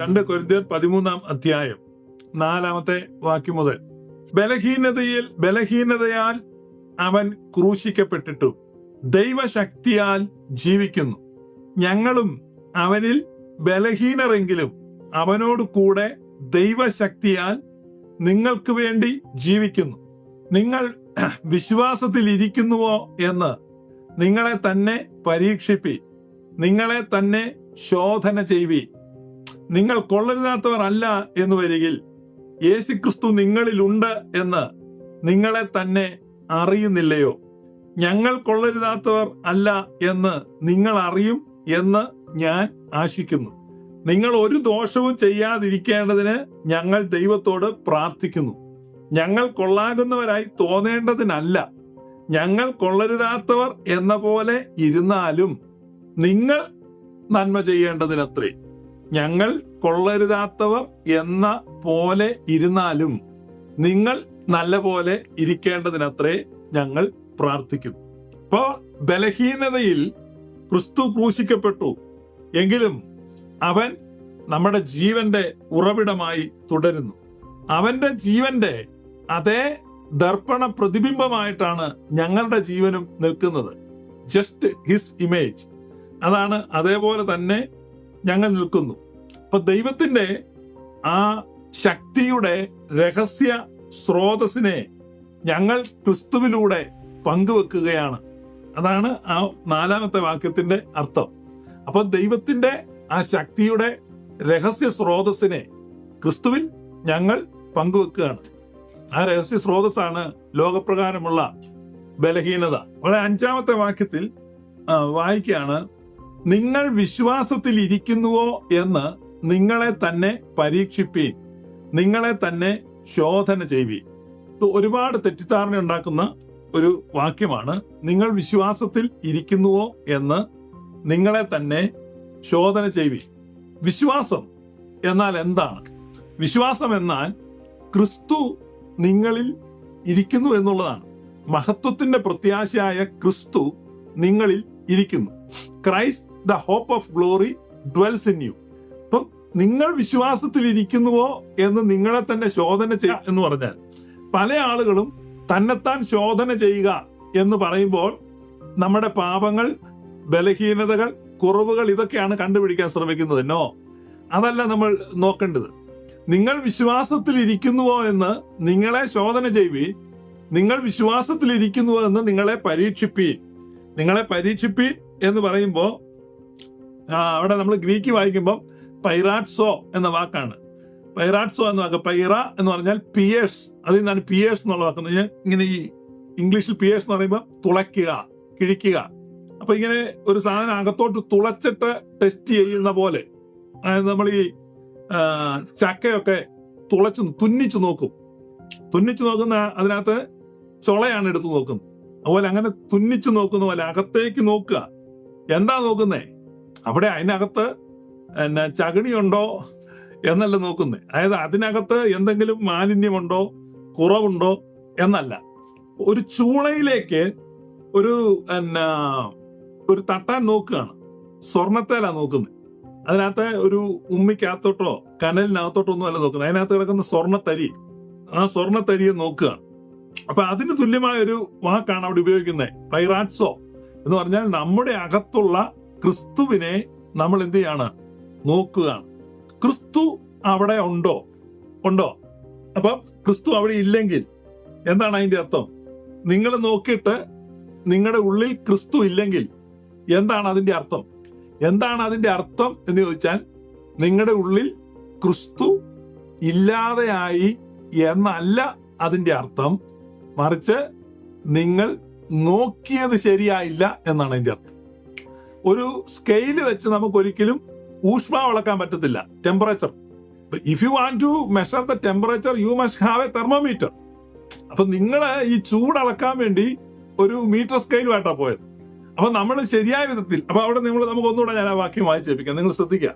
രണ്ട് കൊരിന്ത്യർ പതിമൂന്നാം അധ്യായം നാലാമത്തെ വാക്യം മുതൽ. ബലഹീനതയിൽ ബലഹീനതയാൽ അവൻ ക്രൂശിക്കപ്പെട്ടിട്ടു. ദൈവശക്തിയാൽ ജീവിക്കുന്നു. ഞങ്ങളും അവനിൽ ബലഹീനരെങ്കിലും അവനോട് കൂടെ ദൈവശക്തിയാൽ നിങ്ങൾക്ക് വേണ്ടി ജീവിക്കുന്നു. നിങ്ങൾ വിശ്വാസത്തിൽ ഇരിക്കുന്നുവോ എന്ന് നിങ്ങളെ തന്നെ പരീക്ഷിപ്പി. നിങ്ങളെ തന്നെ ശോധന ചെയ്വി. നിങ്ങൾ കൊള്ളരുതാത്തവർ അല്ല എന്ന് വരികിൽ യേശുക്രിസ്തു നിങ്ങളിലുണ്ട് എന്ന് നിങ്ങളെ തന്നെ അറിയുന്നില്ലയോ? ഞങ്ങൾ കൊള്ളരുതാത്തവർ അല്ല എന്ന് നിങ്ങൾ അറിയും എന്ന് ഞാൻ ആശിക്കുന്നു. നിങ്ങൾ ഒരു ദോഷവും ചെയ്യാതിരിക്കേണ്ടതിന് ഞങ്ങൾ ദൈവത്തോട് പ്രാർത്ഥിക്കുന്നു. ഞങ്ങൾ കൊള്ളാകുന്നവരായി തോന്നേണ്ടതിനല്ല. ഞങ്ങൾ കൊള്ളരുതാത്തവർ എന്ന പോലെ ഇരുന്നാലും നിങ്ങൾ നന്മ ചെയ്യേണ്ടതിനത്രേ. ഞങ്ങൾ കൊള്ളരുതാത്തവർ എന്ന പോലെ ഇരുന്നാലും നിങ്ങൾ നല്ല പോലെ ഇരിക്കേണ്ടതിനത്രേ ഞങ്ങൾ പ്രാർത്ഥിക്കും. ഇപ്പോ ബലഹീനതയിൽ ക്രിസ്തു ക്രൂശിക്കപ്പെട്ടു. എങ്കിലും അവൻ നമ്മുടെ ജീവന്റെ ഉറവിടമായി തുടരുന്നു. അവന്റെ ജീവന്റെ അതേ ദർപ്പണ പ്രതിബിംബമായിട്ടാണ് ഞങ്ങളുടെ ജീവനും നിൽക്കുന്നത്. ജസ്റ്റ് ഹിസ് ഇമേജ് അതാണ് അതേപോലെ തന്നെ ഞങ്ങൾ നിൽക്കുന്നു. അപ്പൊ ദൈവത്തിന്റെ ആ ശക്തിയുടെ രഹസ്യ സ്രോതസ്സിനെ ഞങ്ങൾ ക്രിസ്തുവിലൂടെ പങ്കുവെക്കുകയാണ്. അതാണ് ആ നാലാമത്തെ വാക്യത്തിന്റെ അർത്ഥം. അപ്പൊ ദൈവത്തിന്റെ ആ ശക്തിയുടെ രഹസ്യ സ്രോതസ്സിനെ ക്രിസ്തുവിൽ ഞങ്ങൾ പങ്കുവെക്കുകയാണ്. ആ രഹസ്യ സ്രോതസ്സാണ് ലോകപ്രകാരമുള്ള ബലഹീനത. വളരെ അഞ്ചാമത്തെ വാക്യത്തിൽ വായിക്കുകയാണ്. നിങ്ങൾ വിശ്വാസത്തിൽ ഇരിക്കുന്നുവോ എന്ന് നിങ്ങളെ തന്നെ പരീക്ഷിപ്പീൻ. നിങ്ങളെ തന്നെ ശോധന ചെയ്യുവീൻ ഒരുപാട് തെറ്റിദ്ധാരണ ഉണ്ടാക്കുന്ന ഒരു വാക്യമാണ്. നിങ്ങൾ വിശ്വാസത്തിൽ ഇരിക്കുന്നുവോ എന്ന് നിങ്ങളെ തന്നെ ശോധന ചെയ്യുവീൻ വിശ്വാസം എന്നാൽ എന്താണ്? വിശ്വാസം എന്നാൽ ക്രിസ്തു നിങ്ങളിൽ ഇരിക്കുന്നു എന്നുള്ളതാണ്. മഹത്വത്തിന്റെ പ്രത്യാശയായ ക്രിസ്തു നിങ്ങളിൽ ഇരിക്കുന്നു. Christ the hope of glory dwells in you. അപ്പം നിങ്ങൾ വിശ്വാസത്തിൽ ഇരിക്കുന്നുവോ എന്ന് നിങ്ങളെ തന്നെ ശോധന ചെയ്യുക എന്ന് പറഞ്ഞാൽ പല ആളുകളും തന്നെത്താൻ ശോധന ചെയ്യുക എന്ന് പറയുമ്പോൾ നമ്മുടെ പാപങ്ങൾ ബലഹീനതകൾ കുറവുകൾ ഇതൊക്കെയാണ് കണ്ടുപിടിക്കാൻ ശ്രമിക്കുന്നത്. നോ അതല്ല നമ്മൾ നോക്കേണ്ടത്. നിങ്ങൾ വിശ്വാസത്തിൽ ഇരിക്കുന്നുവോ എന്ന് നിങ്ങളെ ശോധന ചെയ്യുവീൻ നിങ്ങൾ വിശ്വാസത്തിൽ ഇരിക്കുന്നുവോ എന്ന് നിങ്ങളെ പരീക്ഷിപ്പീൻ. നിങ്ങളെ പരീക്ഷിപ്പീൻ എന്ന് പറയുമ്പോൾ അവിടെ നമ്മൾ ഗ്രീക്ക് വായിക്കുമ്പോൾ പൈറാട്സോ എന്ന വാക്കാണ്. പൈറാട്സോ എന്ന വാക്ക് പൈറ എന്ന് പറഞ്ഞാൽ പിയേഴ്സ്. അതിൽ നിന്നാണ് പിയേഴ്സ് എന്നുള്ള വാക്ക്. ഇങ്ങനെ ഈ ഇംഗ്ലീഷിൽ പിയേഴ്സ് എന്ന് പറയുമ്പോൾ തുളയ്ക്കുക കിഴിക്കുക. അപ്പൊ ഇങ്ങനെ ഒരു സാധനം അകത്തോട്ട് തുളച്ചിട്ട് ടെസ്റ്റ് ചെയ്യുന്ന പോലെ. അതായത് നമ്മൾ ഈ ചക്കയൊക്കെ തുളച്ച് തുന്നിച്ചു നോക്കും. തുന്നിച്ചു നോക്കുന്ന അതിനകത്ത് ചൊളയാണ് എടുത്തു നോക്കുന്നത്. അതുപോലെ അങ്ങനെ തുന്നിച്ചു നോക്കുന്ന പോലെ അകത്തേക്ക് നോക്കുക. എന്താ നോക്കുന്നേ? അവിടെ അതിനകത്ത് എന്നാ ചകിണിയുണ്ടോ എന്നല്ല നോക്കുന്നത് അതായത് അതിനകത്ത് എന്തെങ്കിലും മാലിന്യമുണ്ടോ കുറവുണ്ടോ എന്നല്ല. ഒരു ചൂളയിലേക്ക് ഒരു എന്നാ ഒരു തട്ടാൻ നോക്കുകയാണ്. സ്വർണത്തേലാണ് നോക്കുന്നത് അതിനകത്ത് ഒരു ഉമ്മിക്കകത്തോട്ടോ കനലിനകത്തോട്ടോ ഒന്നും അല്ല നോക്കുന്നത് അതിനകത്ത് കിടക്കുന്ന സ്വർണത്തരി ആ സ്വർണത്തരിയെ നോക്കുകയാണ്. അപ്പൊ അതിന് തുല്യമായ ഒരു വാക്കാണ് അവിടെ ഉപയോഗിക്കുന്നത് പൈറാറ്റ്സോ എന്ന് പറഞ്ഞാൽ നമ്മുടെ അകത്തുള്ള ക്രിസ്തുവിനെ നമ്മൾ എന്ത് ചെയ്യാണ്? നോക്കുകയാണ്. ക്രിസ്തു അവിടെ ഉണ്ടോ? ഉണ്ടോ? അപ്പൊ ക്രിസ്തു അവിടെ ഇല്ലെങ്കിൽ എന്താണ് അതിന്റെ അർത്ഥം? നിങ്ങൾ നോക്കിയിട്ട് നിങ്ങളുടെ ഉള്ളിൽ ക്രിസ്തു ഇല്ലെങ്കിൽ എന്താണ് അതിന്റെ അർത്ഥം? എന്താണ് അതിന്റെ അർത്ഥം എന്ന് ചോദിച്ചാൽ നിങ്ങളുടെ ഉള്ളിൽ ക്രിസ്തു ഇല്ലാതെയായി എന്നല്ല അതിന്റെ അർത്ഥം. മറിച്ച് നിങ്ങൾ നോക്കിയത് ശരിയായില്ല എന്നാണ് അതിന്റെ അർത്ഥം. ഒരു സ്കെയിൽ വെച്ച് നമുക്ക് ഒരിക്കലും ഊഷ്മാവ് അളക്കാൻ പറ്റത്തില്ല. Temperature if you want to measure the temperature you must have a thermometer അപ്പൊ നിങ്ങൾ ഈ ചൂട് അളക്കാൻ വേണ്ടി ഒരു മീറ്റർ സ്കെയിലുമായിട്ടാണ് പോയത്. അപ്പൊ നമ്മൾ ശരിയായ വിധത്തിൽ അപ്പൊ അവിടെ നിങ്ങൾ നമുക്ക് ഒന്നുകൂടെ ഞാൻ ആ വാക്യം വായിച്ചേപ്പിക്കാം. നിങ്ങൾ ശ്രദ്ധിക്കുക.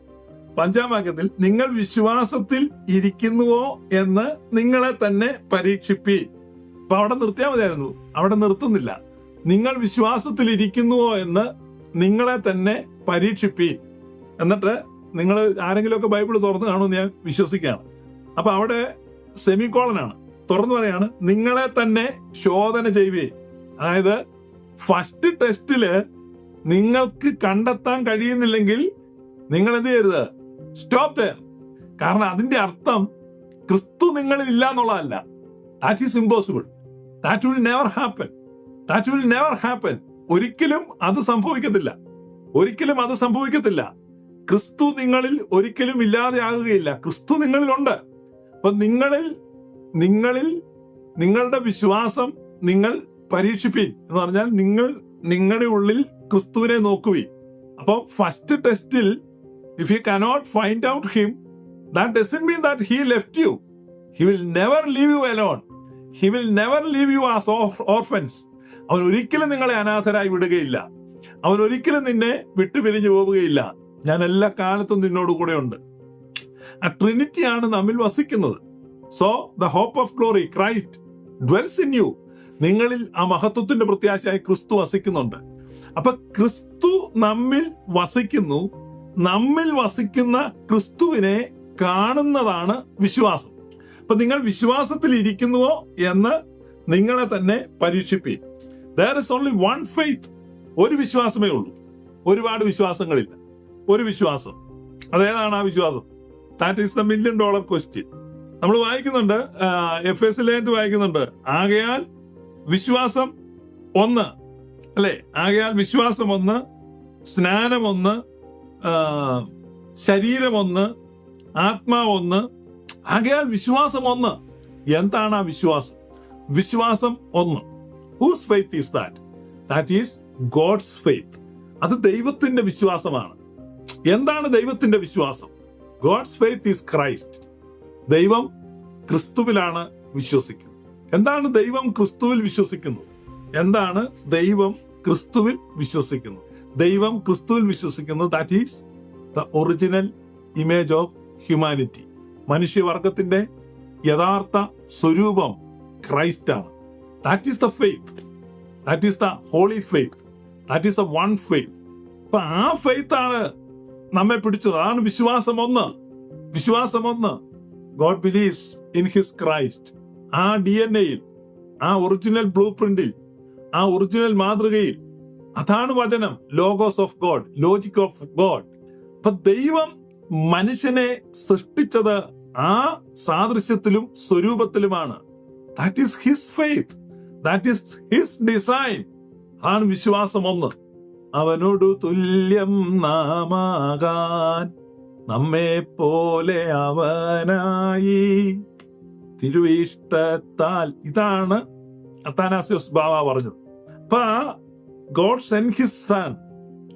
പഞ്ചാം വാക്യത്തിൽ നിങ്ങൾ വിശ്വാസത്തിൽ ഇരിക്കുന്നുവോ എന്ന് നിങ്ങളെ തന്നെ പരീക്ഷിപ്പി. അപ്പൊ അവിടെ നിർത്തിയാൽ മതിയായിരുന്നു. അവിടെ നിർത്തുന്നില്ല. നിങ്ങൾ വിശ്വാസത്തിൽ ഇരിക്കുന്നുവോ എന്ന് നിങ്ങളെ തന്നെ പരീക്ഷിപ്പി. എന്നിട്ട് നിങ്ങൾ ആരെങ്കിലുമൊക്കെ ബൈബിൾ തുറന്നു കാണുമെന്ന് ഞാൻ വിശ്വസിക്കുകയാണ്. അപ്പൊ അവിടെ സെമിക്കോളനാണ്. തുറന്നു പറയാണ് നിങ്ങളെ തന്നെ ശോധന ചെയ്യേ. അതായത് ഫസ്റ്റ് ടെസ്റ്റിൽ നിങ്ങൾക്ക് കണ്ടെത്താൻ കഴിയുന്നില്ലെങ്കിൽ നിങ്ങൾ എന്ത് ചെയ്യരുത്? സ്റ്റോപ്പ് ദയർ കാരണം അതിന്റെ അർത്ഥം ക്രിസ്തു നിങ്ങളിൽ ഇല്ല എന്നുള്ളതല്ല. That is impossible that will never happen that will never happen ഒരിക്കലും അത് സംഭവിക്കത്തില്ല. ഒരിക്കലും അത് സംഭവിക്കത്തില്ല. ക്രിസ്തു നിങ്ങളിൽ ഒരിക്കലും ഇല്ലാതെയാകുകയില്ല. ക്രിസ്തു നിങ്ങളിലുണ്ട്. അപ്പൊ നിങ്ങളിൽ നിങ്ങളിൽ നിങ്ങളുടെ വിശ്വാസം നിങ്ങൾ പരീക്ഷിപ്പീൻ എന്ന് പറഞ്ഞാൽ നിങ്ങൾ നിങ്ങളുടെ ഉള്ളിൽ ക്രിസ്തുവിനെ നോക്കുവീൻ. അപ്പോൾ ഫസ്റ്റ് ടെസ്റ്റിൽ if you cannot find out him that doesn't mean that he left you he will never leave you alone he will never leave you as orphans അവൻ ഒരിക്കലും നിങ്ങളെ അനാഥരായി വിടുകയില്ല. അവൻ ഒരിക്കലും നിന്നെ വിട്ടുപിരിഞ്ഞു പോവുകയില്ല. ഞാൻ എല്ലാ കാലത്തും നിന്നോട് കൂടെ ഉണ്ട് ആ ട്രിനിറ്റിയാണ് നമ്മിൽ വസിക്കുന്നത്. So the hope of glory Christ dwells in you നിങ്ങളിൽ ആ മഹത്വത്തിന്റെ പ്രത്യാശയായി ക്രിസ്തു വസിക്കുന്നുണ്ട്. അപ്പൊ ക്രിസ്തു നമ്മിൽ വസിക്കുന്നു. നമ്മിൽ വസിക്കുന്ന ക്രിസ്തുവിനെ കാണുന്നതാണ് വിശ്വാസം. അപ്പൊ നിങ്ങൾ വിശ്വാസത്തിൽ ഇരിക്കുന്നുവോ എന്ന് നിങ്ങളെ തന്നെ പരീക്ഷിപ്പീൻ. There is only one faith ഒരു വിശ്വാസമേ ഉള്ളൂ. ഒരുപാട് വിശ്വാസങ്ങളില്ല. ഒരു വിശ്വാസം. അതേതാണ് ആ വിശ്വാസം? That is the million dollar question നമ്മൾ വായിക്കുന്നുണ്ട് എഫ് എസ് ലേറ്റ് വായിക്കുന്നുണ്ട്. ആകയാൽ വിശ്വാസം ഒന്ന്. അല്ലെ? ആകയാൽ വിശ്വാസം ഒന്ന് സ്നാനം ഒന്ന് ശരീരം ഒന്ന് ആത്മാവ് ഒന്ന്. ആകയാൽ വിശ്വാസം ഒന്ന്. എന്താണ് ആ വിശ്വാസം? വിശ്വാസം ഒന്ന്. Whose faith is that that is God's faith അത് ദൈവത്തിന്റെ വിശ്വാസമാണ്. എന്താണ് ദൈവത്തിന്റെ വിശ്വാസം? ഗോഡ്സ് ഫെയ്ത്ത് ഈസ് ക്രൈസ്റ്റ് ദൈവം ക്രിസ്തുവിലാണ് വിശ്വസിക്കുന്നത്. എന്താണ് ദൈവം ക്രിസ്തുവിൽ വിശ്വസിക്കുന്നത് എന്താണ് ദൈവം ക്രിസ്തുവിൽ വിശ്വസിക്കുന്നത് ദൈവം ക്രിസ്തുവിൽ വിശ്വസിക്കുന്നത് that is the original image of humanity മനുഷ്യവർഗത്തിന്റെ യഥാർത്ഥ സ്വരൂപം ക്രൈസ്റ്റാണ് that is the faith that is the holy faith that is the one faith അപ്പൊ ആ ഫെയ്ത്ത് ആണ് നമ്മെ പിടിച്ചത്. അതാണ് വിശ്വാസം ഒന്ന് വിശ്വാസം ഒന്ന് God believes in his Christ ആ ഡി എൻ എയിൽ ആ ഒറിജിനൽ ബ്ലൂ പ്രിന്റിൽ ആ ഒറിജിനൽ മാതൃകയിൽ. അതാണ് വചനം. Logos of God logic of God അപ്പൊ ദൈവം മനുഷ്യനെ സൃഷ്ടിച്ചത് ആ സാദൃശ്യത്തിലും സ്വരൂപത്തിലുമാണ്. That is his faith that is his design ആണ് വിശ്വാസം ഒന്ന് അവനോട് തുല്യം നാമാകാൻ നമ്മെ പോലെ അവനായി. തിരുവിഷ്ടത്താൽ ഇതാണ് അത്താനാസിയോസ് ബാബ പറഞ്ഞത്. അപ്പൊ ഗോഡ് സെൻ ഹിസ് സൺ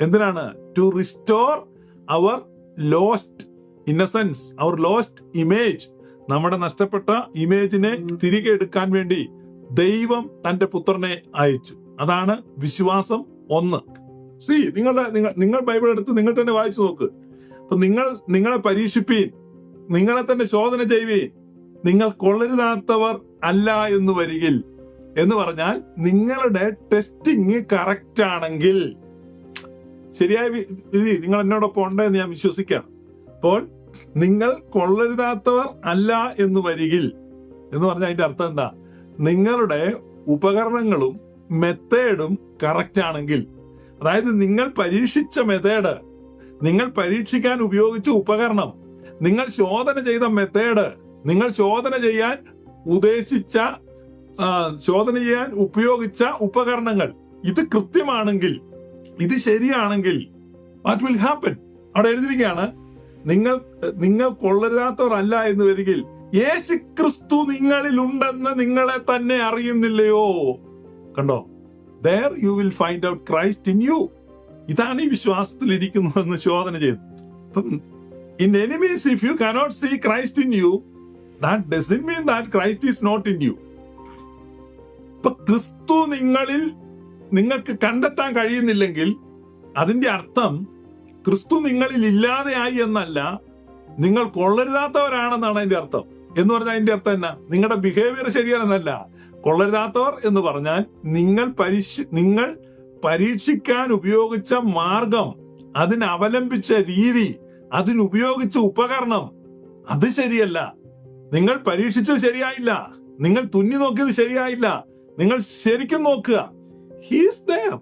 എന്തിനാണ്? To restore our lost innocence our lost image നമ്മുടെ നഷ്ടപ്പെട്ട ഇമേജിനെ തിരികെ എടുക്കാൻ വേണ്ടി ദൈവം തന്റെ പുത്രനെ അയച്ചു. അതാണ് വിശ്വാസം ഒന്ന്. സി നിങ്ങളുടെ നിങ്ങൾ നിങ്ങൾ ബൈബിൾ എടുത്ത് നിങ്ങൾ തന്നെ വായിച്ചു നോക്ക്. അപ്പൊ നിങ്ങൾ നിങ്ങളെ പരീക്ഷിപ്പീൻ. നിങ്ങളെ തന്നെ ശോധന ചെയ്യുവീൻ നിങ്ങൾ കൊള്ളരുതാത്തവർ അല്ല എന്ന് വരികിൽ. എന്ന് പറഞ്ഞാൽ നിങ്ങളുടെ ടെസ്റ്റിംഗ് കറക്റ്റ് ആണെങ്കിൽ. ശരിയായ രീതി നിങ്ങൾ എന്നോടൊപ്പം ഉണ്ട് എന്ന് ഞാൻ വിശ്വസിക്കാം. അപ്പോൾ നിങ്ങൾ കൊള്ളരുതാത്തവർ അല്ല എന്ന് വരികിൽ. എന്ന് പറഞ്ഞാൽ അതിന്റെ അർത്ഥം എന്താ? നിങ്ങളുടെ ഉപകരണങ്ങളും മെത്തേഡും കറക്റ്റ് ആണെങ്കിൽ അതായത് നിങ്ങൾ പരീക്ഷിച്ച മെത്തേഡ് നിങ്ങൾ പരീക്ഷിക്കാൻ ഉപയോഗിച്ച ഉപകരണം നിങ്ങൾ ശോധന ചെയ്ത മെത്തേഡ് നിങ്ങൾ ശോധന ചെയ്യാൻ ഉദ്ദേശിച്ച ശോധന ചെയ്യാൻ ഉപയോഗിച്ച ഉപകരണങ്ങൾ. ഇത് കൃത്യമാണെങ്കിൽ ഇത് ശരിയാണെങ്കിൽ വാട്ട് വിൽ ഹാപ്പൻ അവിടെ എഴുതിയിരിക്കുകയാണ് നിങ്ങൾ നിങ്ങൾ കൊള്ളരുതാത്തവരല്ല എന്ന് വരികിൽ യേശു ക്രിസ്തു നിങ്ങളിൽ ഉണ്ടെന്ന് നിങ്ങളെ തന്നെ അറിയുന്നില്ലയോ? കണ്ടോ? There you will find out Christ in you ഇതാണ് ഈ വിശ്വാസത്തിൽ ഇരിക്കുന്നതെന്ന് ശോധന ചെയ്തു in enemies if you cannot see Christ in you that doesn't mean that Christ is not in you ഇപ്പൊ ക്രിസ്തു നിങ്ങളിൽ നിങ്ങൾക്ക് കണ്ടെത്താൻ കഴിയുന്നില്ലെങ്കിൽ അതിന്റെ അർത്ഥം ക്രിസ്തു നിങ്ങളിൽ ഇല്ലാതെയായി എന്നല്ല നിങ്ങൾ കൊള്ളരുതാത്തവരാണെന്നാണ് അതിന്റെ അർത്ഥം. എന്ന് പറഞ്ഞാൽ അതിന്റെ അർത്ഥം എന്നാ? നിങ്ങളുടെ ബിഹേവിയർ ശരിയാണെന്നല്ല. കൊള്ളരുതാത്തവർ എന്ന് പറഞ്ഞാൽ നിങ്ങൾ പരിശ നിങ്ങൾ പരീക്ഷിക്കാൻ ഉപയോഗിച്ച മാർഗം അതിനവലംബിച്ച രീതി അതിനുപയോഗിച്ച ഉപകരണം അത് ശരിയല്ല. നിങ്ങൾ പരീക്ഷിച്ചത് ശരിയായില്ല. നിങ്ങൾ തുന്നി നോക്കിയത് ശരിയായില്ല. നിങ്ങൾ ശരിക്കും നോക്കുക. He's there